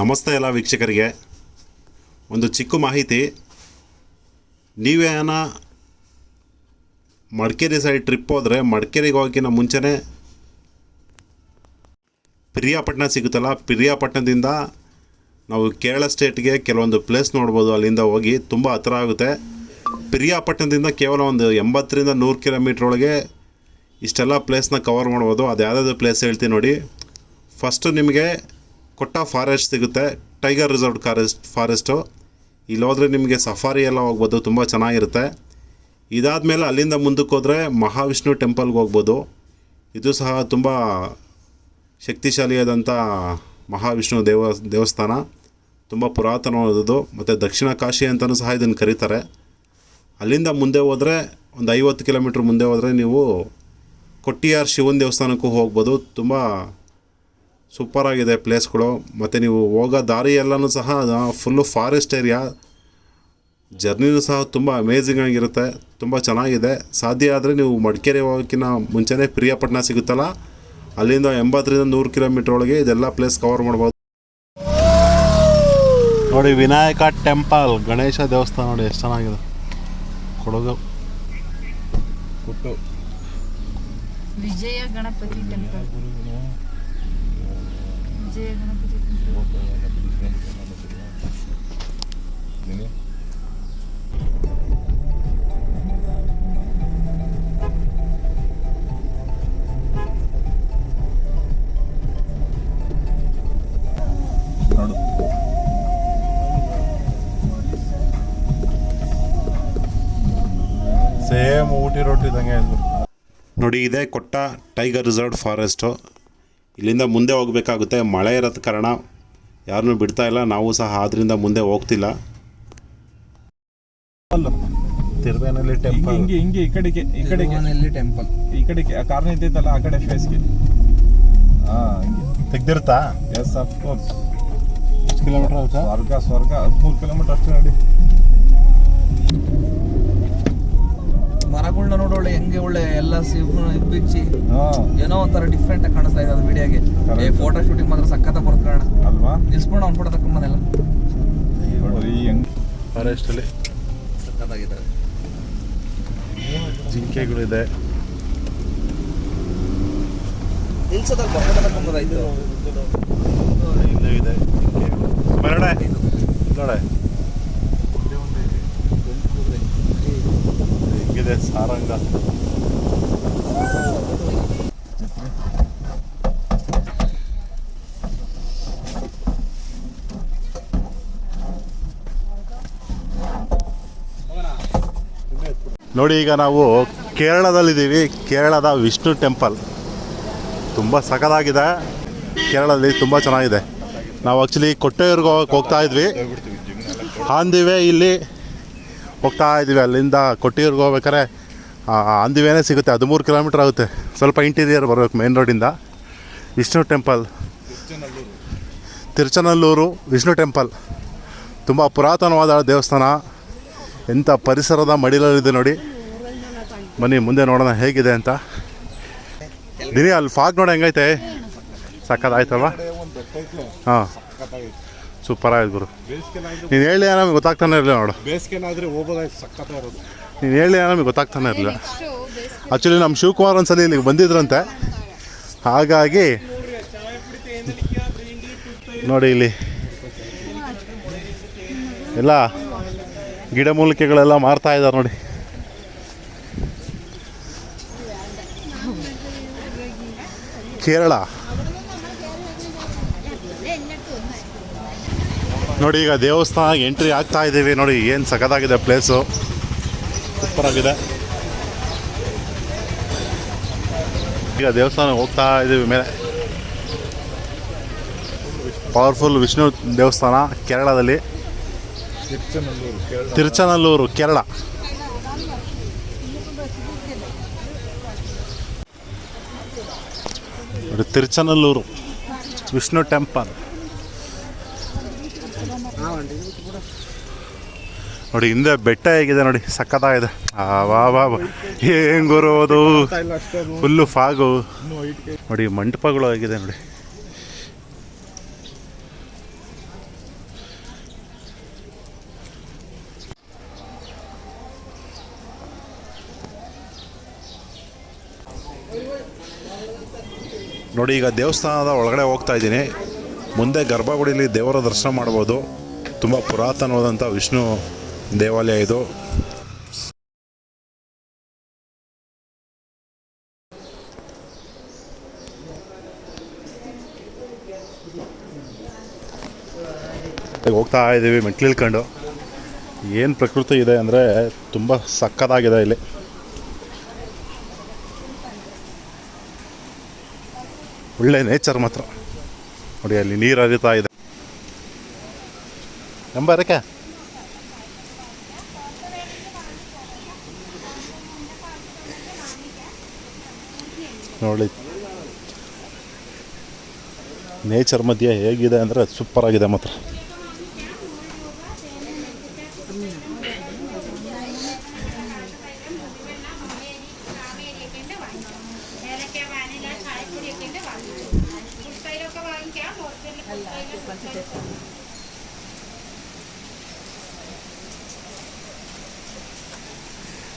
ನಮಸ್ತೆ ಎಲ್ಲ ವೀಕ್ಷಕರಿಗೆ. ಒಂದು ಚಿಕ್ಕ ಮಾಹಿತಿ. ನೀವೇನ ಮಡಿಕೇರಿ ಸೈಡ್ ಟ್ರಿಪ್ ಹೋದರೆ ಮಡಿಕೇರಿಗೆ ಹೋಗಿನ ಮುಂಚೆನೇ ಪಿರಿಯಾಪಟ್ಟಣ ಸಿಗುತ್ತಲ್ಲ, ಪಿರಿಯಾಪಟ್ಟಣದಿಂದ ನಾವು ಕೇರಳ ಸ್ಟೇಟ್ಗೆ ಕೆಲವೊಂದು ಪ್ಲೇಸ್ ನೋಡ್ಬೋದು. ಅಲ್ಲಿಂದ ಹೋಗಿ ತುಂಬ ಹತ್ರ ಆಗುತ್ತೆ. ಪಿರಿಯಾಪಟ್ಟಣದಿಂದ ಕೇವಲ ಒಂದು ಎಂಬತ್ತರಿಂದ ನೂರು ಕಿಲೋಮೀಟ್ರ್ ಒಳಗೆ ಇಷ್ಟೆಲ್ಲ ಪ್ಲೇಸ್ನ ಕವರ್ ಮಾಡ್ಬೋದು. ಅದು ಯಾವುದಾದ್ರು ಪ್ಲೇಸ್ ಹೇಳ್ತೀನಿ ನೋಡಿ. ಫಸ್ಟು ನಿಮಗೆ ಕೊಟ್ಟ ಫಾರೆಸ್ಟ್ ಸಿಗುತ್ತೆ. ಟೈಗರ್ ರಿಸರ್ವ್ ಕಾರೆಸ್ಟ್ ಫಾರೆಸ್ಟು ಇಲ್ಲಿ ಹೋದರೆ ನಿಮಗೆ ಸಫಾರಿ ಎಲ್ಲ ಹೋಗ್ಬೋದು, ತುಂಬ ಚೆನ್ನಾಗಿರುತ್ತೆ. ಇದಾದಮೇಲೆ ಅಲ್ಲಿಂದ ಮುಂದಕ್ಕೆ ಹೋದರೆ ಮಹಾವಿಷ್ಣು ಟೆಂಪಲ್ಗೆ ಹೋಗ್ಬೋದು. ಇದು ಸಹ ತುಂಬ ಶಕ್ತಿಶಾಲಿಯಾದಂಥ ಮಹಾವಿಷ್ಣು ದೇವ, ದೇವಸ್ಥಾನ. ತುಂಬ ಪುರಾತನವಾದದ್ದು. ಮತ್ತು ದಕ್ಷಿಣ ಕಾಶಿ ಅಂತಲೂ ಸಹ ಇದನ್ನು ಕರೀತಾರೆ. ಅಲ್ಲಿಂದ ಮುಂದೆ ಹೋದರೆ ಒಂದು ಐವತ್ತು ಕಿಲೋಮೀಟ್ರ್ ಮುಂದೆ ಹೋದರೆ ನೀವು ಕೊಟ್ಟಿಯಾರ್ ಶಿವನ ದೇವಸ್ಥಾನಕ್ಕೂ ಹೋಗ್ಬೋದು. ತುಂಬ ಸೂಪರಾಗಿದೆ ಪ್ಲೇಸ್ಗಳು ಮತ್ತು ನೀವು ಹೋಗೋ ದಾರಿ ಎಲ್ಲನೂ ಸಹ ಫುಲ್ಲು ಫಾರೆಸ್ಟ್ ಏರಿಯಾ ಜರ್ನಿನೂ ಸಹ ತುಂಬ ಅಮೇಝಿಂಗ್ ಆಗಿರುತ್ತೆ. ತುಂಬ ಚೆನ್ನಾಗಿದೆ. ಸಾಧ್ಯ ಆದರೆ ನೀವು ಮಡಿಕೇರಿ ಹೋಗೋಕ್ಕಿಂತ ಮುಂಚೆನೇ ಪ್ರಿಯಪಟ್ಟಣ ಸಿಗುತ್ತಲ್ಲ? ಅಲ್ಲಿಂದ ಎಂಬತ್ತರಿಂದ ನೂರು ಕಿಲೋಮೀಟ್ರ್ ಒಳಗೆ ಇದೆಲ್ಲ ಪ್ಲೇಸ್ ಕವರ್ ಮಾಡ್ಬೋದು. ನೋಡಿ, ವಿನಾಯಕ ಟೆಂಪಲ್ ಗಣೇಶ ದೇವಸ್ಥಾನ ನೋಡಿ ಎಷ್ಟು ಚೆನ್ನಾಗಿದೆ. ಕೊಡಗು. ವಿಜಯ ಗಣಪತಿ ಟೆಂಪಲ್ ವಿಜಯ ಗಣಪತಿ ಟೆಂಪಲ್ ನೋಡು ಸೇಮ್ ಊಟಿ ರೊಟ್ಟಿ ಇದ್ದಂಗೆ ಇದು ನೋಡಿ ಇದೆ ಕೊಟ್ಟ ಟೈಗರ್ ರಿಸರ್ವ್ ಫಾರೆಸ್ಟು ಇಲ್ಲಿಂದ ಮುಂದೆ ಹೋಗಬೇಕಾಗುತ್ತೆ. ಮಳೆ ಇರೋದ ಕಾರಣ ಯಾರನ್ನೂ ಬಿಡ್ತಾ ಇಲ್ಲ. ನಾವು ಸಹ ಆದ್ರಿಂದ ಮುಂದೆ ಹೋಗ್ತಿಲ್ಲ. ತಿರುವೇನಲ್ಲಿ ಟೆಂಪಲ್ ಹಿಂಗೆ ಹಿಂಗೆ ಈ ಕಡೆಗೆ ಈ ಕಡೆಗೆ. ಟೆಂಪಲ್ ಈ ಕಡೆಗೆ ಆ ಕಾರಣ ಇದ್ದೈತಲ್ಲ ಆ ಕಡೆ ಫೇಸ್ಗೆ ಹಾಂ ಹಿಂಗೆ. ತೆಗ್ದಿರುತ್ತಾ? ಎಸ್ ಆಫ್ ಕೋರ್ಸ್ ಎಷ್ಟು ಕಿಲೋಮೀಟರ್ ಆಗುತ್ತಾ? ಸ್ವರ್ಗ ಸ್ವರ್ಗ ಹದಿಮೂರು ಕಿಲೋಮೀಟರ್ ಅಷ್ಟೇ ನೋಡಿ. ಮರಗಳನ್ನ ನೋಡಿ ಒಳ್ಳೆ ಹೆಂಗೆ ಒಳ್ಳೆ ಎಲ್ಲ ಇದು ಬಿಚ್ಚಿ. ಏನೋ ಒಂಥರ ಡಿಫ್ರೆಂಟ್ ಆಗಿ ಕಾಣಿಸ್ತಾ ಇದೆ ಅದು ವಿಡಿಯೋಗೆ ಏ ಫೋಟೋ ಶೂಟಿಂಗ್ ಮಾತ್ರ ಸಖತ್ತ ಬರುತ್ತೆ ಕಾರಣ ಅಲ್ವಾ? ನಿಲ್ಸ್ಕೊಂಡು ಅವ್ನು ಫೋಟೋ ಹೆಂಗ್ ಫಾರೆಸ್ಟಲ್ಲಿ. ಸಖತ್ತಾಗಿದೆ ಜಿಂಕೆಗಳಿದೆ. ನಿಲ್ಸೋದಲ್ಲಿ ಫೋಟೋ ತಕೊಂಬೋದಾಯ್ತು ಇಲ್ಲೇ ಇದೆ. ಜಿಂಕೆಗಳು. ಬರೋಡೆ. ನೋಡೆ. ಹೆಂಗಿದೆ ಸಾರಂಗ. ನೋಡಿ ಈಗ ನಾವು ಕೇರಳದಲ್ಲಿದ್ದೀವಿ. ಕೇರಳದ ವಿಷ್ಣು ಟೆಂಪಲ್. ತುಂಬ ಸಖತ್ತಾಗಿದೆ. ಕೇರಳದಲ್ಲಿ ತುಂಬ ಚೆನ್ನಾಗಿದೆ. ನಾವು ಆ್ಯಕ್ಚುಲಿ ಕೊಟ್ಟೆಯೂರ್ಗೆ ಹೋಗಕ್ಕೆ ಹೋಗ್ತಾ ಇದ್ವಿ. ಆಂದಿವೆ ಇಲ್ಲಿ ಹೋಗ್ತಾ ಇದ್ದೀವಿ. ಅಲ್ಲಿಂದ ಕೊಟ್ಟಿಯೂರ್ಗೆ ಹೋಗ್ಬೇಕಾರೆ ಅಂದಿವೇನೇ ಸಿಗುತ್ತೆ. ಹದಿಮೂರು ಕಿಲೋಮೀಟ್ರ್ ಆಗುತ್ತೆ. ಸ್ವಲ್ಪ ಇಂಟೀರಿಯರ್ ಬರಬೇಕು ಮೇನ್ ರೋಡಿಂದ. ವಿಷ್ಣು ಟೆಂಪಲ್. ತಿರುಚನಲ್ಲೂರು ವಿಷ್ಣು ಟೆಂಪಲ್. ತುಂಬ ಪುರಾತನವಾದ ದೇವಸ್ಥಾನ. ಎಂಥ ಪರಿಸರದ ಮಡಿಲಲ್ಲಿದೆ ನೋಡಿ. ಬನ್ನಿ ಮುಂದೆ ನೋಡೋಣ ಹೇಗಿದೆ ಅಂತ. ದಿನ ಅಲ್ಲಿ ಫಾಗ್ ನೋಡಿ ಹೆಂಗೈತೆ? ಸಕ್ಕತ್ತಾಯ್ತಲ್ವಾ ಹಾಂ. ಸೂಪರ್ ಆಯ್ತು ಗುರು. ನೀನು ಹೇಳಿ ನಮಗೆ ಗೊತ್ತಾಗ್ತಾನೆ ಇರಲಿಲ್ಲ ನೋಡು. ಬೇಸಿಗೆನಾದ್ರೆ ಹೋಗೋದಾಯ್ತು ಸಕ್ಕತ್ತ ಇರೋದು ನೀನು ಹೇಳಿ ನಮಗೆ ಗೊತ್ತಾಗ್ತಾನೆ ಇರಲಿಲ್ಲ. ಆ್ಯಕ್ಚುಲಿ ನಮ್ಮ ಶಿವಕುಮಾರ್ ಒಂದ್ಸಲ ಇಲ್ಲಿಗೆ ಬಂದಿದ್ರಂತೆ. ಹಾಗಾಗಿ ನೋಡಿ ಇಲ್ಲಿ. ಎಲ್ಲ ಗಿಡಮೂಲಿಕೆಗಳೆಲ್ಲ ಮಾರ್ತಾ ಇದ್ದಾರೆ ನೋಡಿ. ಕೇರಳ. ನೋಡಿ, ಈಗ ದೇವಸ್ಥಾನ ಎಂಟ್ರಿ ಆಗ್ತಾ ಇದ್ದೀವಿ. ನೋಡಿ, ಏನು ಸಖತ್ತಾಗಿದೆ ಪ್ಲೇಸು ಸೂಪರ್ ಆಗಿದೆ. ಈಗ ದೇವಸ್ಥಾನ ಹೋಗ್ತಾ ಇದ್ದೀವಿ ಮೇಲೆ. ಪವರ್ಫುಲ್ ವಿಷ್ಣು ದೇವಸ್ಥಾನ ಕೇರಳದಲ್ಲಿ. ತಿರುಚನಲ್ಲೂರು, ಕೇರಳ. ತಿರುಚನಲ್ಲೂರು ವಿಷ್ಣು ಟೆಂಪಲ್ ನೋಡಿ, ಹಿಂದೆ ಬೆಟ್ಟ ಹೇಗಿದೆ ನೋಡಿ, ಸಖತ್ತಾಗಿದೆ. ವಾ ವಾ ಫುಲ್ಲು ಫಾಗು. ನೋಡಿ, ಮಂಟಪಗಳು ಆಗಿದೆ ನೋಡಿ. ನೋಡಿ, ಈಗ ದೇವಸ್ಥಾನದ ಒಳಗಡೆ ಹೋಗ್ತಾ ಇದ್ದೀನಿ. ಮುಂದೆ ಗರ್ಭಗುಡಿಲಿ ದೇವರ ದರ್ಶನ ಮಾಡ್ಬೋದು. ತುಂಬ ಪುರಾತನವಾದಂಥ ವಿಷ್ಣು ದೇವಾಲಯ ಇದು. ಹೋಗ್ತಾ ಇದ್ದೀವಿ ಮೆಟ್ಲು ಇಳ್ಕೊಂಡು. ಏನು ಪ್ರಕೃತಿ ಇದೆ ಅಂದರೆ ತುಂಬ ಸಕ್ಕತ್ತಾಗಿದೆ ಇಲ್ಲಿ. ಒಳ್ಳೆ ನೇಚರ್ ಮಾತ್ರ. ನೋಡಿ ಅಲ್ಲಿ ನೀರು ಹರಿತಾ ಇದೆ. ನಂಬರಕ್ಕೆ ನೋಡಿ. ನೇಚರ್ ಮಧ್ಯೆ ಹೇಗಿದೆ ಅಂದರೆ ಸೂಪರ್ ಆಗಿದೆ ಮಾತ್ರ.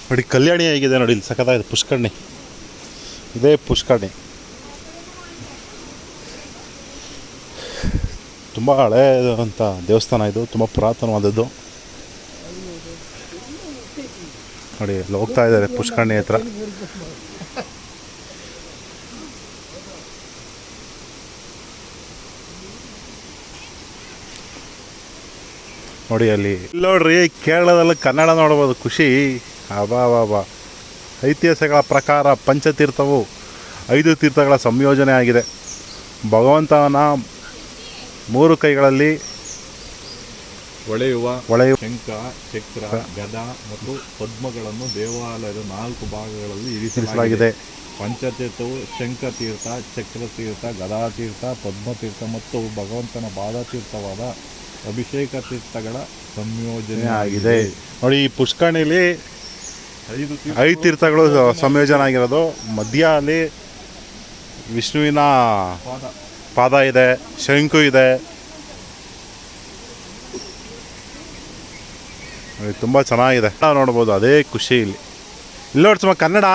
ನೋಡಿ, ಕಲ್ಯಾಣಿ ಆಗಿದೆ ನೋಡಿ, ಇಲ್ಲಿ ಸಖತ್ತಾಗಿದೆ. ಪುಷ್ಕರ್ಣಿ. ಇದೇ ಪುಷ್ಕರ್ಣಿ. ತುಂಬ ಹಳೆಯದಂಥ ದೇವಸ್ಥಾನ ಇದು, ತುಂಬ ಪುರಾತನವಾದದ್ದು. ನೋಡಿ ಹೋಗ್ತಾ ಇದ್ದಾರೆ ಪುಷ್ಕರ್ಣಿ ಹತ್ರ. ನೋಡಿ ಅಲ್ಲಿ. ಇಲ್ಲಿ ನೋಡ್ರಿ ಕೇರಳದಲ್ಲಿ ಕನ್ನಡ ನೋಡ್ಬೋದು ಖುಷಿ. ಅಬಾ ಬಾ ಐತಿಹಾಸಿಕಗಳ ಪ್ರಕಾರ ಪಂಚತೀರ್ಥವು ಐದು ತೀರ್ಥಗಳ ಸಂಯೋಜನೆ ಆಗಿದೆ. ಭಗವಂತನ ಮೂರು ಕೈಗಳಲ್ಲಿ ಹೊಳೆಯುವ ಹೊಳೆಯುವ ಶಂಖ ಚಕ್ರ ಗದ ಮತ್ತು ಪದ್ಮಗಳನ್ನು ದೇವಾಲಯದ ನಾಲ್ಕು ಭಾಗಗಳಲ್ಲಿ ಇರಿಸಲಾಗಿದೆ. ಪಂಚತೀರ್ಥವು ಶಂಖತೀರ್ಥ ಚಕ್ರತೀರ್ಥ ಗದಾತೀರ್ಥ ಪದ್ಮತೀರ್ಥ ಮತ್ತು ಭಗವಂತನ ಬಾಧತೀರ್ಥವಾದ ಅಭಿಷೇಕ ತೀರ್ಥಗಳ ಸಂಯೋಜನೆ ಆಗಿದೆ. ನೋಡಿ ಈ ಪುಷ್ಕರಣಿಲಿ ಐದು ಐದು ತೀರ್ಥಗಳು ಸಂಯೋಜನೆ ಆಗಿರೋದು. ಮಧ್ಯ ಅಲ್ಲಿ ವಿಷ್ಣುವಿನ ಪಾದ. ಪಾದ ಇದೆ ಶಂಕು ಇದೆ. ತುಂಬ ಚೆನ್ನಾಗಿದೆ. ನಾವು ನೋಡ್ಬೋದು ಅದೇ ಖುಷಿ ಇಲ್ಲಿ. ಇಲ್ಲಿ ನೋಡ್ಸಮ್ಮ ಕನ್ನಡ.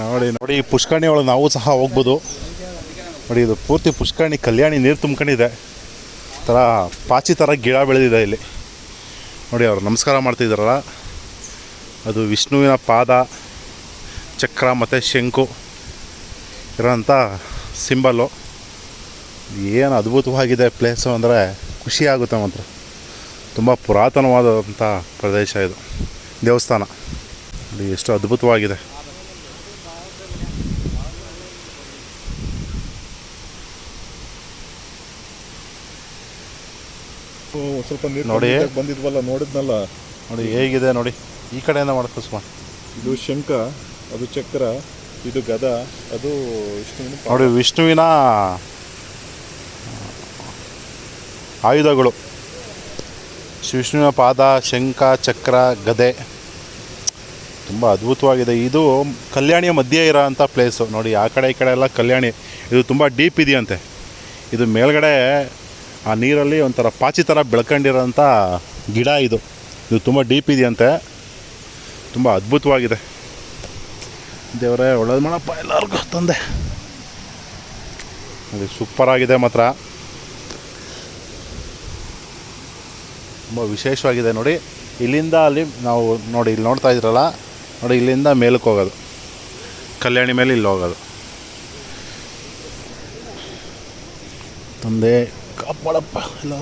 ನೋಡಿ ನೋಡಿ ಈ ಪುಷ್ಕರಣಿ ಒಳಗೆ ನಾವು ಸಹ ಹೋಗ್ಬೋದು. ನೋಡಿ ಇದು ಪೂರ್ತಿ ಪುಷ್ಕರಣಿ, ಕಲ್ಯಾಣಿ ನೀರು ತುಂಬ್ಕೊಂಡಿದೆ. ಥರ ಪಾಚಿ ಥರ ಗಿಡ ಬೆಳೆದಿದೆ ಇಲ್ಲಿ. ನೋಡಿ ಅವ್ರು ನಮಸ್ಕಾರ ಮಾಡ್ತಿದ್ದಾರಲ್ಲ ಅದು ವಿಷ್ಣುವಿನ ಪಾದ, ಚಕ್ರ ಮತ್ತು ಶಂಕು ಇರೋಂಥ ಸಿಂಬಲ್ಲು ಏನು ಅದ್ಭುತವಾಗಿದೆ ಪ್ಲೇಸು ಅಂದರೆ ಖುಷಿ ಆಗುತ್ತೆ ಮಾತ್ರ. ತುಂಬ ಪುರಾತನವಾದಂಥ ಪ್ರದೇಶ ಇದು. ದೇವಸ್ಥಾನ. ನೋಡಿ ಎಷ್ಟು ಅದ್ಭುತವಾಗಿದೆ. ಸ್ವಲ್ಪ ನೀರು ನೋಡಿ. ಬಂದಿದ್ವಲ್ಲ ನೋಡಿದ್ನಲ್ಲ. ನೋಡಿ ಹೇಗಿದೆ ನೋಡಿ. ಈ ಕಡೆಯಿಂದ ಮಾಡ್ಕೋ ಇದು ಶಂಖ ಅದು ಚಕ್ರ ಇದು ಗದ ಅದು ವಿಷ್ಣುವಿನ ನೋಡಿ ವಿಷ್ಣುವಿನ ಆಯುಧಗಳು. ಶ್ರೀ ವಿಷ್ಣುವಿನ ಪಾದ ಶಂಖ ಚಕ್ರ ಗದೆ. ತುಂಬ ಅದ್ಭುತವಾಗಿದೆ. ಇದು ಕಲ್ಯಾಣಿಯ ಮಧ್ಯೆ ಇರೋ ಅಂಥ ಪ್ಲೇಸು ನೋಡಿ ಆ ಕಡೆ ಈ ಕಡೆ ಎಲ್ಲ ಕಲ್ಯಾಣಿ. ಇದು ತುಂಬ ಡೀಪ್ ಇದೆಯಂತೆ. ಇದು ಮೇಲ್ಗಡೆ ಆ ನೀರಲ್ಲಿ ಒಂಥರ ಪಾಚಿ ಥರ ಬೆಳ್ಕೊಂಡಿರೋಂಥ ಗಿಡ ಇದು. ಇದು ತುಂಬ ಡೀಪ್ ಇದೆಯಂತೆ. ತುಂಬ ಅದ್ಭುತವಾಗಿದೆ. ದೇವರೇ, ಒಳ್ಳೇದು ಮಾಡಪ್ಪ ಎಲ್ಲರಿಗೂ ತಂದೆ. ಅದು ಸೂಪರ್ ಆಗಿದೆ ಮಾತ್ರ. ತುಂಬ ವಿಶೇಷವಾಗಿದೆ ನೋಡಿ. ಇಲ್ಲಿಂದ ಅಲ್ಲಿ ನಾವು ನೋಡಿ, ಇಲ್ಲಿ ನೋಡ್ತಾ ಇದ್ರಲ್ಲ, ನೋಡಿ ಇಲ್ಲಿಂದ ಮೇಲಕ್ಕೆ ಹೋಗೋದು. ಕಲ್ಯಾಣಿ ಮೇಲೆ ಇಲ್ಲಿ ಹೋಗೋದು. ತಂದೆ ಕಾಪಾಡಪ್ಪ ಎಲ್ಲ.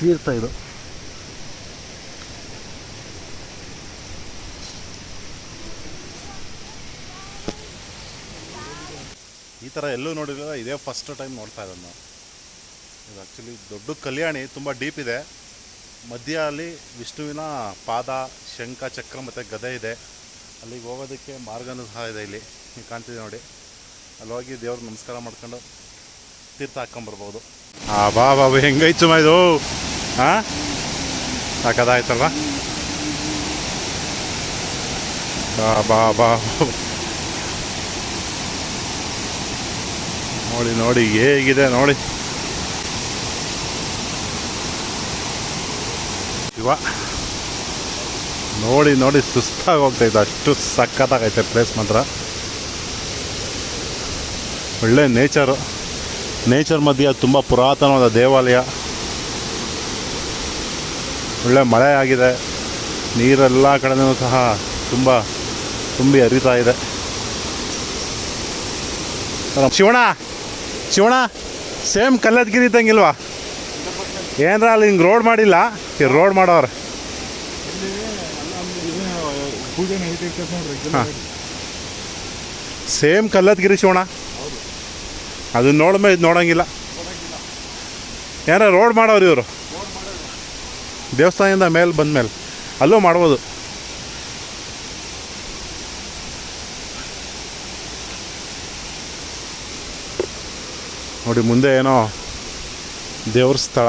ತೀರ್ಥ ಇದು. ಈ ಥರ ಎಲ್ಲೂ ನೋಡಿರಲಿಲ್ಲ ಇದೇ ಫಸ್ಟ್ ಟೈಮ್ ನೋಡ್ತಾ ಇರೋದು ನಾವು. ಇದು ಆ್ಯಕ್ಚುಲಿ ದೊಡ್ಡ ಕಲ್ಯಾಣಿ, ತುಂಬ ಡೀಪ್ ಇದೆ. ಮಧ್ಯ ಅಲ್ಲಿ ವಿಷ್ಣುವಿನ ಪಾದ, ಶಂಖ, ಚಕ್ರ ಮತ್ತು ಗದೆ ಇದೆ. ಅಲ್ಲಿಗೆ ಹೋಗೋದಕ್ಕೆ ಮಾರ್ಗನೂ ಸಹ ಇದೆ ಇಲ್ಲಿ. ನೀವು ಕಾಣ್ತಿದೆ ನೋಡಿ. ಅಲ್ಲಿ ಹೋಗಿ ದೇವ್ರಿಗೆ ನಮಸ್ಕಾರ ಮಾಡ್ಕೊಂಡು ತೀರ್ಥ ಹಾಕ್ಕೊಂಬರ್ಬೋದು ಆ, ಬಾ ಬಾಬು ಹೆಂಗೈತು ಮಾ ಇದು? ಹಾಂ ಸಾಕದಾಯ್ತಲ್ವ? ಬಾ ಬಾ ಬಾ. ನೋಡಿ ನೋಡಿ, ಹೇಗಿದೆ ನೋಡಿ. ಇವ. ನೋಡಿ ನೋಡಿ ಸುಸ್ತಾಗಿ ಹೋಗ್ತೈತೆ ಅಷ್ಟು ಸಖತ್ತಾಗೈತೆ ಪ್ಲೇಸ್ ಮಾತ್ರ. ಒಳ್ಳೆ ನೇಚರು ನೇಚರ್ ಮಧ್ಯೆ ತುಂಬ ಪುರಾತನವಾದ ದೇವಾಲಯ. ಒಳ್ಳೆ ಮಳೆ ಆಗಿದೆ. ನೀರೆಲ್ಲ ಕಡೆನೂ ಸಹ ತುಂಬ ತುಂಬಿ ಹರಿತಾ ಇದೆ. ಶಿವಣ ಶಿವಣ ಸೇಮ್ ಕಲ್ಲದ್ಗಿರಿ ಇದ್ದಂಗಿಲ್ವಾ? ಏನ್ರ ಅಲ್ಲಿ ಹಿಂಗೆ ರೋಡ್ ಮಾಡಿಲ್ಲ? ಈ ರೋಡ್ ಗಿರಿ ಹಾಂ. ಸೇಮ್ ಕಲ್ಲದ್ಗಿರಿ ಶಿವಣ ಅದನ್ನ ನೋಡ ಇದು ನೋಡಂಗಿಲ್ಲ. ಏನಾರ ರೋಡ್ ಮಾಡೋರು ಇವರು? ದೇವಸ್ಥಾನದಿಂದ ಮೇಲೆ ಬಂದಮೇಲೆ ಅಲ್ಲೂ ಮಾಡ್ಬೋದು. ನೋಡಿ, ಮುಂದೆ ಏನೋ ದೇವ್ರ ಸ್ಥಳ.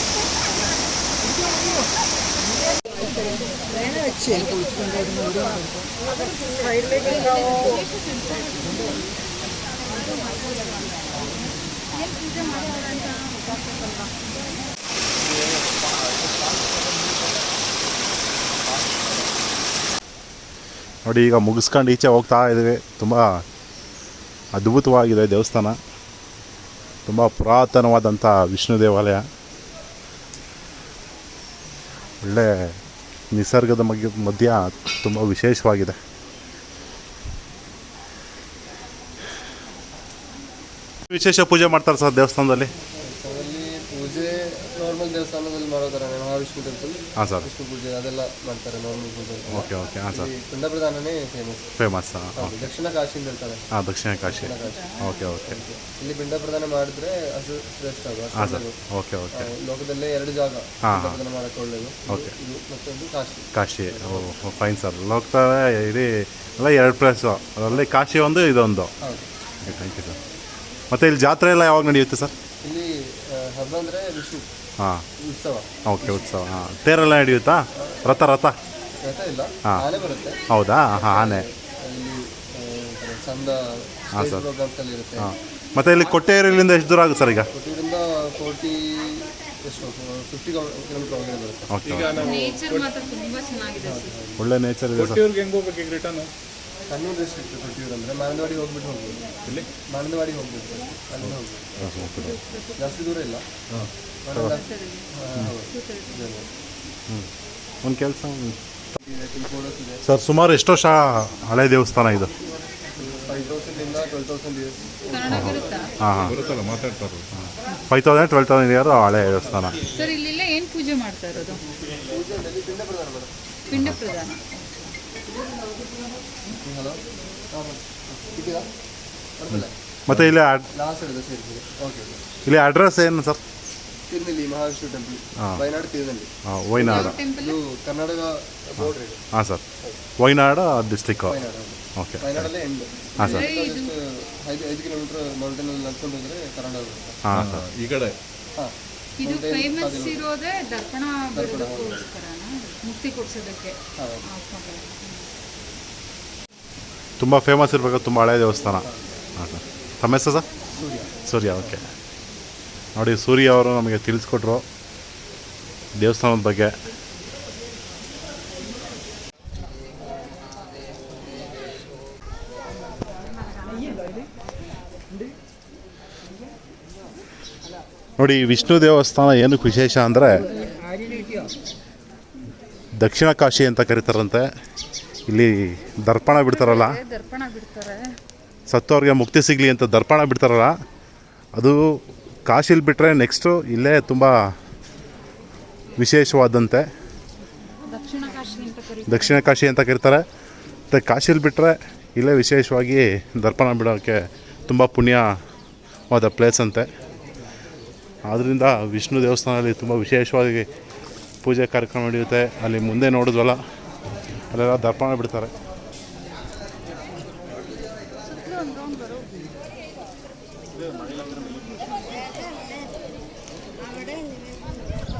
ನೋಡಿ ಈಗ ಮುಗಿಸ್ಕೊಂಡು ಈಚೆ ಹೋಗ್ತಾ ಇದ್ದೀವಿ. ತುಂಬ ಅದ್ಭುತವಾಗಿದೆ ದೇವಸ್ಥಾನ. ತುಂಬ ಪುರಾತನವಾದಂಥ ವಿಷ್ಣು ದೇವಾಲಯ. ಒಳ್ಳೆ ನಿಸರ್ಗದ ಮಧ್ಯ ಮಧ್ಯ ತುಂಬ ವಿಶೇಷವಾಗಿದೆ. ವಿಶೇಷ ಪೂಜೆ ಮಾಡ್ತಾರೆ ಸರ್ ದೇವಸ್ಥಾನದಲ್ಲಿ. ದೇವಸ್ಥಾನದಲ್ಲಿ ಮಾಡೋ ಥರ ಮಹಾವಿಷ್ಣು ಟೆಂಪಲ್ ಹಾಂ ಸರ್. ವಿಷ್ಣು ಪೂಜೆ ಅದೆಲ್ಲ ಮಾಡ್ತಾರೆ ನಾರ್ಮಲ್ ಪೂಜೆ ಓಕೆ ಓಕೆ ಹಾಂ ಸರ್. ಇಲ್ಲಿ ಪಿಂಡ ಪ್ರಧಾನನೇ ಫೇಮಸ್ ಫೇಮಸ್ ದಕ್ಷಿಣ ಕಾಶಿಯಿಂದ ಹೇಳ್ತಾರೆ ಹಾಂ ದಕ್ಷಿಣ ಕಾಶಿ. Okay okay. ಇಲ್ಲಿ ಪಿಂಡ ಪ್ರದಾನ ಮಾಡಿದ್ರೆ ಅದು ಶ್ರೇಷ್ಠ ಹಾಂ ಸರ್. ಓಕೆ ಓಕೆ ಲೋಕದಲ್ಲೇ ಎರಡು ಜಾಗ ಹಾಂ ಪಿಂಡ ಹಾ. ಮಾಡಕ್ಕೆ ಒಳ್ಳೇದು. ಓಕೆ ಇದು ಮತ್ತೊಂದು Kashi. Kashi. Oh fine sir. ಲೋಕದ ಇಡೀ ಎಲ್ಲ ಎರಡು ಪ್ಲೇಸು ಅದರಲ್ಲಿ ಕಾಶಿ ಒಂದು ಇದೊಂದು. Thank you sir. ಮತ್ತು ಇಲ್ಲಿ ಜಾತ್ರೆ ಎಲ್ಲ ಯಾವಾಗ ನಡೆಯುತ್ತೆ ಸರ್? ಇಲ್ಲಿ ಹಬ್ಬ ಅಂದ್ರೆ ವಿಷು ಹಾಂ. ಉತ್ಸವ. ಓಕೆ ಉತ್ಸವ. ಹಾಂ. ತೇರೆಲ್ಲ ನಡೆಯುತ್ತಾ ರಥ ರಥ? ರಥ ಇಲ್ಲ ಹಾ. ಆನೆ ಬರುತ್ತೆ. ಹೌದಾ? ಹಾಂ ಆನೆ. ಇಲ್ಲಿ ಆ, ಒಂಥರ ಚಂದ ಹಾ, ಸರ್. ಪ್ರೋಗ್ರಾಮ್ಸ್ ಅಲ್ಲಿ ಇರುತ್ತೆ. ಹಾಂ. ಮತ್ತು ಇಲ್ಲಿ ಕೊಟ್ಟೇರಿಲಿಂದ ಎಷ್ಟು ದೂರ ಆಗುತ್ತೆ ಸರ್ ಈಗ? ಕೊಟ್ಟಿಯಿಂದ ಫೋರ್ಟಿ ಎಷ್ಟು ಫಿಫ್ಟಿ ಕಿಲೋಮೀಟರ್ ಒಳಗಡೆ ಬರುತ್ತೆ. ಓಕೆ ನೇಚರ್ ಮಾತ್ರ ತುಂಬಾ ಚೆನ್ನಾಗಿದೆ ಸರ್. ಒಳ್ಳೆ ನೇಚರ್ ಇದೆ ಸರ್. ಕೊಟ್ಟೇರಿಗೆ ಹೆಂಗ್ ಹೋಗ್ಬೇಕು ಈಗ ರಿಟರ್ನ್ ಕಣ್ಣೂರು ಡಿಸ್ಟ್ರಿಕ್ಟ್ ಕೊಟ್ಟಿವ್ರು ಅಂದರೆ ಮಾನಂದವಾಡಿ ಹೋಗ್ಬಿಟ್ಟು ಹೋಗ್ಬೋದು. ಇಲ್ಲಿ ಮಾನಂದವಾಡಿ ಹೋಗ್ಬಿಟ್ಟು ಅಲ್ಲಿಂದ ಹೋಗ್ಬೋದು. ಜಾಸ್ತಿ ದೂರ ಇಲ್ಲ. ಒಂದು ಕೆಲಸ ಸರ್ ಸುಮಾರು ಎಷ್ಟು ವರ್ಷ ಹಳೆ ದೇವಸ್ಥಾನ ಇದು? ಫೈವ್ ತೌಸಂಡಿಂದ ಟ್ವೆಲ್ ತೌಸಂಡ್ ಇಯರ್ಸ್ ಹಾಂ ಹಾಂ. ಬರುತ್ತಲ್ಲ ಮಾತಾಡ್ತಾರೆ. Five thousand twelve thousand year ಹಳೆ ದೇವಸ್ಥಾನ. ಸರ್ ಇಲ್ಲೆಲ್ಲ ಏನು ಪೂಜೆ ಮಾಡ್ತಾ ಇರೋದು? ಪಿಂಡ ಪ್ರದಾನ ಬರ್ತಲ್ಲ ಮತ್ತು ಇಲ್ಲಿ ಅಡ್- ಲಾಸ್ಟ್ ಸರಿ ಸರಿ ಓಕೆ ಇಲ್ಲಿ ಅಡ್ರೆಸ್ ಏನು ಸರ್? ತಿರುನೆಲ್ಲಿ ಮಹಾವಿಷ್ಣು ಟೆಂಪಲ್ ಹಾ. ವಯನಾಡು ತಿರುನೆಲ್ಲಿ ಹಾಂ ವೈನಾಡು. ಟೆಂಪಲ್ ಇದು ಕರ್ನಾಟಕ ಬೋರ್ಡ್ರ್ ಇದೆ. ಹಾಂ ಸರ್. ವೈನಾಡು ಡಿಸ್ಟ್ರಿಕ್ಟ್ ವಯನಾಡು ಹೌದು. ಓಕೆ ವಯನಾಡಲ್ಲೇ ಎಂಡ್ ಹಾಂ ಸರ್. ಜಸ್ಟ್ ಐದು ಐದು ಕಿಲೋಮೀಟರ್ ಮೌಂಟೇನಲ್ಲಿ ನಡ್ಕೊಂಡು ಹೋದ್ರೆ ಕರ್ನಾಟಕ ಬರುತ್ತೆ. ಹಾಂ ಸರ್. ಈ ಕಡೆ? ಹಾಂ. ಇದು ಫೇಮಸ್ ಇರೋದೇ ದರ್ಪಣ ಬಿಡೋದಕ್ಕೋಸ್ಕರನ? ಮುಕ್ತಿ ಕೊಡ್ಸೋದಕ್ಕೆ. ತುಂಬ ಫೇಮಸ್ ಇರಬೇಕು ತುಂಬ ಹಳೆ ದೇವಸ್ಥಾನ. ಹಾಂ ಸರ್ ತಮ್ಮ ಹೆಸರು ಸರ್? ಸೂರ್ಯ. ಓಕೆ ನೋಡಿ ಸೂರ್ಯ ಅವರು ನಮಗೆ ತಿಳಿಸ್ಕೊಟ್ರು ದೇವಸ್ಥಾನದ ಬಗ್ಗೆ. ನೋಡಿ ವಿಷ್ಣು ದೇವಸ್ಥಾನ ಏನಕ್ಕೆ ವಿಶೇಷ ಅಂದರೆ ದಕ್ಷಿಣ ಕಾಶಿ ಅಂತ ಕರೀತಾರಂತೆ. ಇಲ್ಲಿ ದರ್ಪಣ ಬಿಡ್ತಾರಲ್ಲ? ದರ್ಪಣ ಬಿಡ್ತಾರೆ. ಸತ್ತವ್ರಿಗೆ ಮುಕ್ತಿ ಸಿಗಲಿ ಅಂತ ದರ್ಪಣ ಬಿಡ್ತಾರಲ್ಲ? ಅದು ಕಾಶಿಲಿ ಬಿಟ್ಟರೆ ನೆಕ್ಸ್ಟು ಇಲ್ಲೇ ತುಂಬ ವಿಶೇಷವಾದಂತೆ. ದಕ್ಷಿಣ ಕಾಶಿ ಅಂತ ಕರೀತಾರೆ. ದಕ್ಷಿಣ ಕಾಶಿ ಅಂತ ಕರೀತಾರೆ. ಮತ್ತು ಕಾಶಿಲಿ ಬಿಟ್ಟರೆ ಇಲ್ಲೇ ವಿಶೇಷವಾಗಿ ದರ್ಪಣ ಬಿಡೋಕ್ಕೆ ತುಂಬ ಪುಣ್ಯವಾದ ಪ್ಲೇಸ್ ಅಂತೆ. ಆದ್ದರಿಂದ ವಿಷ್ಣು ದೇವಸ್ಥಾನದಲ್ಲಿ ತುಂಬ ವಿಶೇಷವಾಗಿ ಪೂಜೆ ಕಾರ್ಯಕ್ರಮ ನಡೆಯುತ್ತೆ. ಅಲ್ಲಿ ಮುಂದೆ ನೋಡಿದ್ವಲ್ಲ? ಅಲ್ಲೆಲ್ಲ ದರ್ಪಣ ಬಿಡ್ತಾರೆ.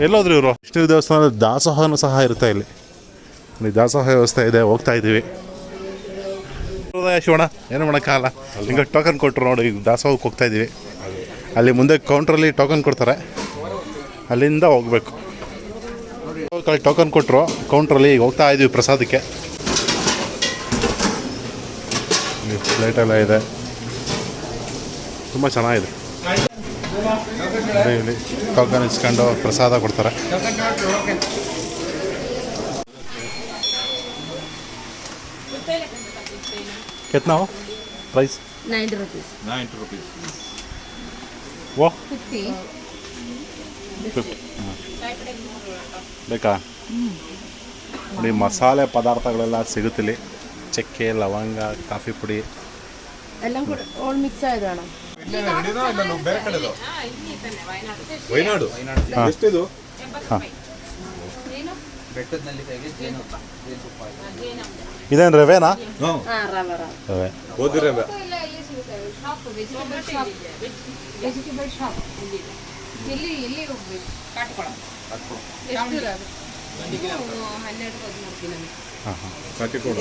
ಎಲ್ಲೋದ್ರು ಇವರು? ವಿಷ್ಣು ದೇವಸ್ಥಾನದ ದಾಸೋಹನೂ ಸಹ ಇರುತ್ತೆ ಇಲ್ಲಿ. ಇಲ್ಲಿ ದಾಸೋಹ ವ್ಯವಸ್ಥೆ ಇದೆ ಹೋಗ್ತಾ ಇದ್ದೀವಿ. ಶಿವಣ ಏನು ಮಾಡೋಕ್ಕಾಗಲ್ಲ ಈಗ ಟೋಕನ್ ಕೊಟ್ಟರು ನೋಡಿ ಈಗ ದಾಸೋಹಕ್ಕೆ ಹೋಗ್ತಾ ಇದ್ದೀವಿ. ಅಲ್ಲಿ ಮುಂದೆ ಕೌಂಟ್ರಲ್ಲಿ ಟೋಕನ್ ಕೊಡ್ತಾರೆ. ಅಲ್ಲಿಂದ ಹೋಗ್ಬೇಕು. ಕಾಲು ಟೋಕನ್ ಕೊಟ್ಟರು ಕೌಂಟ್ರಲ್ಲಿ ಈಗ ಹೋಗ್ತಾ ಇದೀವಿ ಪ್ರಸಾದಕ್ಕೆ. ಪ್ಲೇಟೆಲ್ಲ ಇದೆ. ತುಂಬ ಚೆನ್ನಾಗಿದೆ. ಇಲ್ಲಿ ಟೋಕನ್ ಇಸ್ಕೊಂಡು ಪ್ರಸಾದ ಕೊಡ್ತಾರೆ. ಕೆತ್ನಾ ಪ್ರೈಸ್ ಓ ಫಿಫ್ಟಿ ಫಿಫ್ಟಿ ಬೇಕಾ? ನೋಡಿ ಮಸಾಲೆ ಪದಾರ್ಥಗಳೆಲ್ಲ ಸಿಗುತ್ತಿಲ್ಲಿ. ಚಕ್ಕೆ ಲವಂಗ ಕಾಫಿ ಪುಡಿ. ಎಲ್ಲ ಮಿಕ್ಸ್ ವೈನಾಡು? ಎಷ್ಟಿದು? ಜೇನುತುಪ್ಪ ಇದೇನು ರವೆನಾ? ರವೆ ಹಾಂ ರವ ವೆಜಿಟೇಬಲ್ ಶಾಪ್ ವೆಜಿಟೇಬಲ್ ಶಾಪ್ ಹಾಂ ಹಾಂ ಕಟ್ಟಿಕೊಡು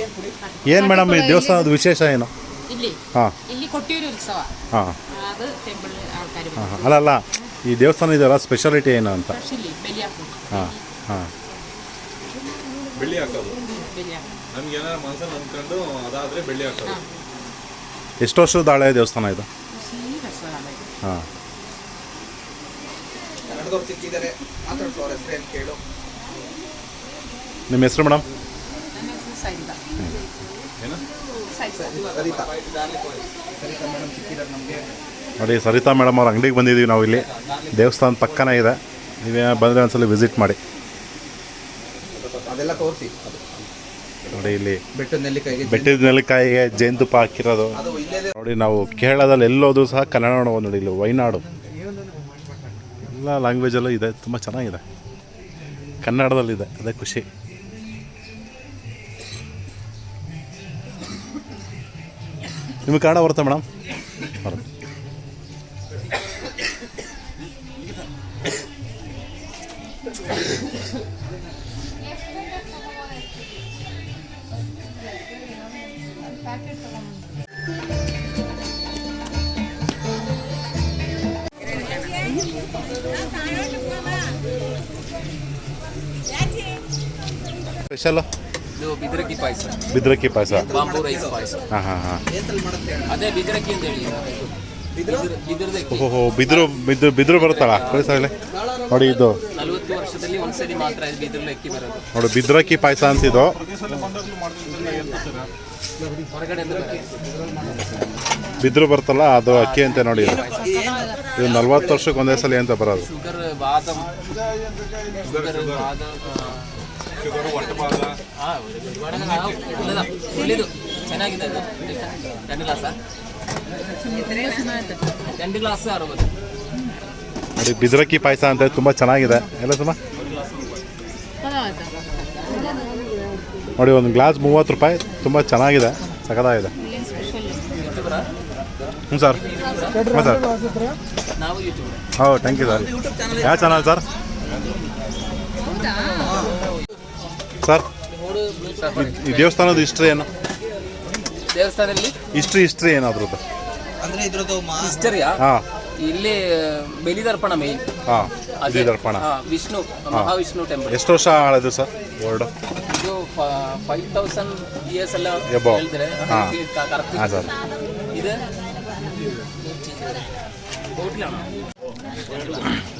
ಏನು ಮೇಡಮ್ ಈ ದೇವಸ್ಥಾನದ ವಿಶೇಷ ಏನು ಇಲ್ಲಿ ಹಾಂ ಹಾಂ ಅದು ಟೆಂಪಲ್ ಆಳ್ಕಾರ ಹಾಂ ಹಾಂ ಅಲ್ಲ ಅಲ್ಲ ಈ ದೇವಸ್ಥಾನ ಇದೆಯಲ್ಲ ಸ್ಪೆಷಾಲಿಟಿ ಏನು ಅಂತ ಹಾಂ ಹಾಂ ಬೆಳ್ಳಿ ಹಾಕೋದು ಬೆಲಿ ಹಾಕೋದು ನಮ್ಗೆ ಏನಾರ ಮನ್ಸಲ್ಲಿ ಅಂದ್ಕೊಂಡು ಅದಾದ್ರೆ ಬೆಳ್ಳಿ ಹಾಕೋದು ಎಷ್ಟು ವರ್ಷದ ಹಳೆಯ ದೇವಸ್ಥಾನ ಇದು ಸಿಹಿ ಸಿಕ್ಕಿದ್ದಾರೆ ಮಾತಾಡ್ಸೋರ ಹೆಸರೇನು ಕೇಳು. ನಿಮ್ಮ ಹೆಸರು ಮೇಡಮ್? ನನ್ನ ಹೆಸರು ಸೈನಿಕ ಏನು? ಸರಿತಾ. ಸರಿತಾ. ಮೇಡಮ್ ಸಿಕ್ಕಿದ್ದಾರೆ ನಮಗೆ. ನೋಡಿ ಸರಿತಾ ಮೇಡಮ್ ಅವ್ರ ಅಂಗಡಿಗೆ ಬಂದಿದ್ದೀವಿ ನಾವು ಇಲ್ಲಿ. ದೇವಸ್ಥಾನ ಪಕ್ಕನೇ ಇದೆ. ನೀವೇ ಬಂದರೆ ಒಂದ್ಸಲ ವಿಸಿಟ್ ಮಾಡಿ. ಅದೆಲ್ಲ ತೋರಿಸಿ. ನೋಡಿ ಇಲ್ಲಿ ಬೆಟ್ಟದ ನೆಲ್ಲಿಕಾಯಿಗೆ ಬೆಟ್ಟದ ನೆಲಕಾಯಿಗೆ ಜೇನುತುಪ್ಪ ಹಾಕಿರೋದು. ನೋಡಿ ನಾವು ಕೇರಳದಲ್ಲಿ ಎಲ್ಲೋದು ಸಹ ಕನ್ನಡ ನೋಡಿ ಇಲ್ಲಿ ವೈನಾಡು. ಎಲ್ಲ ಲ್ಯಾಂಗ್ವೇಜಲ್ಲೂ ಇದೆ ತುಂಬ ಚೆನ್ನಾಗಿದೆ. ಕನ್ನಡದಲ್ಲಿದೆ ಅದೇ ಖುಷಿ. ನಿಮಗೆ ಕನ್ನಡ ಬರುತ್ತೆ ಮೇಡಮ್ ಬರುತ್ತೆ. ಸ್ಪೆಷಲ್? ಇದು ಬಿದ್ರಕಿ ಪಾಯಸ. ಬಿದ್ರಕ್ಕಿ ಪಾಯಸ. ಬಾಂಬು ರೈಸ್ ಪಾಯಸ. ಹಾಂ ಹಾಂ ಹಾಂ. ಅದೇ ಅಂತ ಹೇಳಿ ಬಿದ್ರದಕ್ಕಿ. ಓಹೋ ಬಿದ್ರು ಬಿದ್ರು ಬಿದ್ರು ಬರುತ್ತಲ್ಲ? ಕಳಿಸ ನೋಡಿ ಇದು. ನಲವತ್ತು ವರ್ಷದಲ್ಲಿ ಒಂದ್ಸರಿ ಮಾತ್ರ ಇದು ಬಿದ್ರಲ್ಲಿ ಅಕ್ಕಿ ಬರೋದು. ನೋಡಿ ಬಿದ್ರಕ್ಕಿ ಪಾಯಸ ಅಂತ ಹೊರಗಡೆ ಬಿದ್ರು ಬರ್ತಲ್ಲ ಅದು ಅಕ್ಕಿ ಅಂತ ನೋಡಿ ಇದು. ಇದು ನಲ್ವತ್ತು ವರ್ಷಕ್ಕೆ ಒಂದೇ ಸಲ ಅಂತ ಬರೋದು. ಶುಗರ್ ಬಾದಾಮ್. ಶುಗರ್ ಬಾದಾಮ್ ಶುಗರು ಒಳ್ಳೇದು? ಚೆನ್ನಾಗಿದೆ ಅದು. ಎರಡು ಗ್ಲಾಸ? ಎರಡು ಗ್ಲಾಸ್ ಅರವತ್ತು. ನೋಡಿ ಬಿದ್ರಕ್ಕಿ ಪಾಯಸ ಅಂತ ತುಂಬ ಚೆನ್ನಾಗಿದೆ. ಎಲ್ಲ ತುಂಬ ನೋಡಿ ಒಂದು ಗ್ಲಾಸ್ ಮೂವತ್ತು ರೂಪಾಯಿ. ತುಂಬ ಚೆನ್ನಾಗಿದೆ. ಸಖತ್ತಾಗಿದೆ. ಹ್ಞೂ ಸರ್. ಹ್ಞೂ ಸರ್. ಹೌದು ಥ್ಯಾಂಕ್ ಯು ಸರ್ ಯಾವ ಚಾನಲ್ ಸರ್ ಸರ್? ಈ ದೇವಸ್ಥಾನದ ಹಿಸ್ಟ್ರಿ ಏನು? ದೇವಸ್ಥಾನದಲ್ಲಿ? ಹಿಸ್ಟ್ರಿ ಹಿಸ್ಟ್ರಿ ಏನಾದ್ರು ಅಂದ್ರೆ ಇದ್ರದ್ದು ಹಿಸ್ಟರಿಯಾ ಹಾಂ. ಇಲ್ಲಿ ಬೆಲಿದರ್ಪಣ ಮೇನ್ ಹಾಂ ಇದು ದರ್ಪಣ ವಿಷ್ಣು ಮಹಾವಿಷ್ಣು ಟೆಂಪಲ್ ಎಷ್ಟು ವರ್ಷ ಆಳದು ಸರ್ ವರ್ಲ್ಡ್ ಇದು ಫೈವ್ ತೌಸಂಡ್ ಇಯರ್ಸ್ ಎಲ್ಲ. ಹೇಳಿದ್ರೆ ಹಾ. ಹಾಂ ಸರ್. ಇದು? ಹೋಟ್ಲಾಣ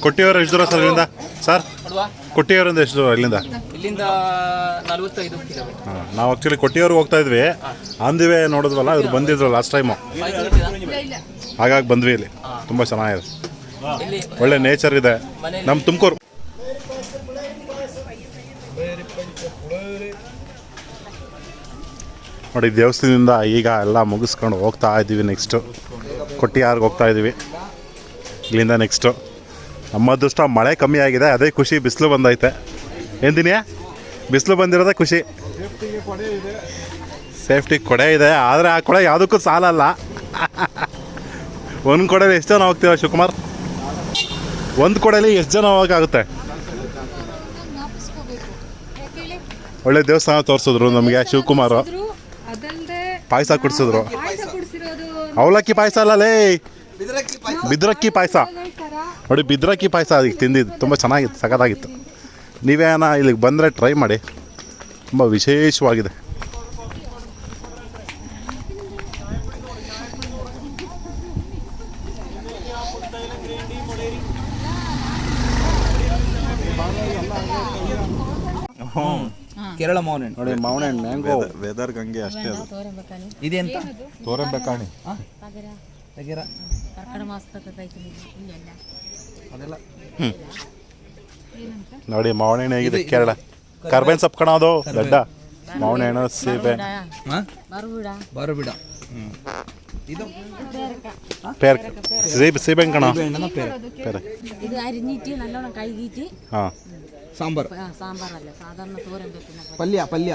ಕೊಟ್ಟಿಯವರು ಎಷ್ಟು ದೂರ ಸರ್ ಇಲ್ಲಿಂದ? ಸರ್ ಕೊಟ್ಟಿಯವರಿಂದ ಎಷ್ಟು ದೂರ ಇಲ್ಲಿಂದ? ಇಲ್ಲಿಂದ ನಲವತ್ತೈದು ಕಿಲೋಮೀಟರ್. ಹಾಂ ನಾವು ಆ್ಯಕ್ಚುಲಿ ಕೊಟ್ಟಿಯವ್ರಿಗೆ ಹೋಗ್ತಾ ಇದ್ವಿ. ಅಂದಿವೆ ನೋಡಿದ್ವಲ್ಲ ಇವ್ರು ಬಂದಿದ್ರು ಲಾಸ್ಟ್ ಟೈಮು ಹಾಗಾಗಿ ಬಂದ್ವಿ ಇಲ್ಲಿ. ತುಂಬ ಚೆನ್ನಾಗಿದೆ. ಒಳ್ಳೆ ನೇಚರ್ ಇದೆ. ನಮ್ಮ ತುಮಕೂರು. ನೋಡಿ ದೇವಸ್ಥಾನದಿಂದ ಈಗ ಎಲ್ಲ ಮುಗಿಸ್ಕೊಂಡು ಹೋಗ್ತಾ ಇದ್ದೀವಿ ನೆಕ್ಸ್ಟು ಕೊಟ್ಟಿಯಾರ್ಗೆ ಹೋಗ್ತಾ ಇದ್ದೀವಿ ಇಲ್ಲಿಂದ ನೆಕ್ಸ್ಟು ನಮ್ಮ ಅದೃಷ್ಟ ಮಳೆ ಕಮ್ಮಿ ಆಗಿದೆ ಅದೇ ಖುಷಿ ಬಿಸಿಲು ಬಂದೈತೆ. ಎಂದಿನಿಯ ಬಿಸಿಲು ಬಂದಿರೋದೇ ಖುಷಿ. ಸೇಫ್ಟಿ ಕೊಡೆ ಇದೆ ಆದರೆ ಆ ಕೊಡೆ ಯಾವುದಕ್ಕೂ ಸಾಲಲ್ಲ. ಒಂದು ಕೊಡೆಯಲ್ಲಿ ಎಷ್ಟು ಜನ ಹೋಗ್ತೀವ ಶಿವಕುಮಾರ್? ಒಂದು ಕೊಡೆಯಲ್ಲಿ ಎಷ್ಟು ಜನ ಹೋಗೋಕ್ಕಾಗುತ್ತೆ? ಒಳ್ಳೆ ದೇವಸ್ಥಾನ ತೋರಿಸಿದ್ರು ನಮಗೆ ಶಿವಕುಮಾರ್. ಪಾಯಸ ಕುಡಿಸಿದ್ರು. ಅವಲಕ್ಕಿ ಪಾಯಸ ಅಲ್ಲ ಲೇ. ಬಿದ್ರಕ್ಕಿ ಪಾಯಸ. ನೋಡಿ ಬಿದ್ರಕ್ಕಿ ಪಾಯಸ ಅದಕ್ಕೆ ತಿಂದಿದ್ದು. ತುಂಬ ಚೆನ್ನಾಗಿತ್ತು ಸಖತ್ತಾಗಿತ್ತು. ನೀವೇನ ಇಲ್ಲಿಗೆ ಬಂದರೆ ಟ್ರೈ ಮಾಡಿ. ತುಂಬ ವಿಶೇಷವಾಗಿದೆ. ಕೇರಳ ಹಣ್ಣು. ನೋಡಿ ಮಾವನ ಹಣ್ಣು ಮ್ಯಾಂಗೋ ವೆದರ್ ಗಂಗೆ ಅಷ್ಟೇ ಅದು. ಇದೆಂತ? ತೋರೆಂಬೇಕಾಣಿ ಅದೆಲ್ಲ ನೋಡಿ ಮಾವನ ಹಣ್ಣು ಹೇಗಿದೆ ಕೇರಳ ಕರ್ಬೇನ್ ಸೊಪ್ಪು ಕಣ ಅದು ದೊಡ್ಡ ಮಾವನ ಹಣ್ಣು ಸೀಬೆ ಬಾರು ಬಿಡ ಪೇರ್ ಸೀಬೆ ಸೀಬೆ ಕಣ ಹಣ್ಣನ ಪೇರೆ ಪೇರೆ ഇത് അരിഞ്ഞിട്ട് നല്ലോണം കഴുകിയിട്ട് ಹಾಂ ಸಾಂಬಾರ್ ആ, സാമ്പാറല്ല സാധാരണ തോരൻ വെക്കുന്ന പോലെ. ಪಲ್ಯ ಪಲ್ಯ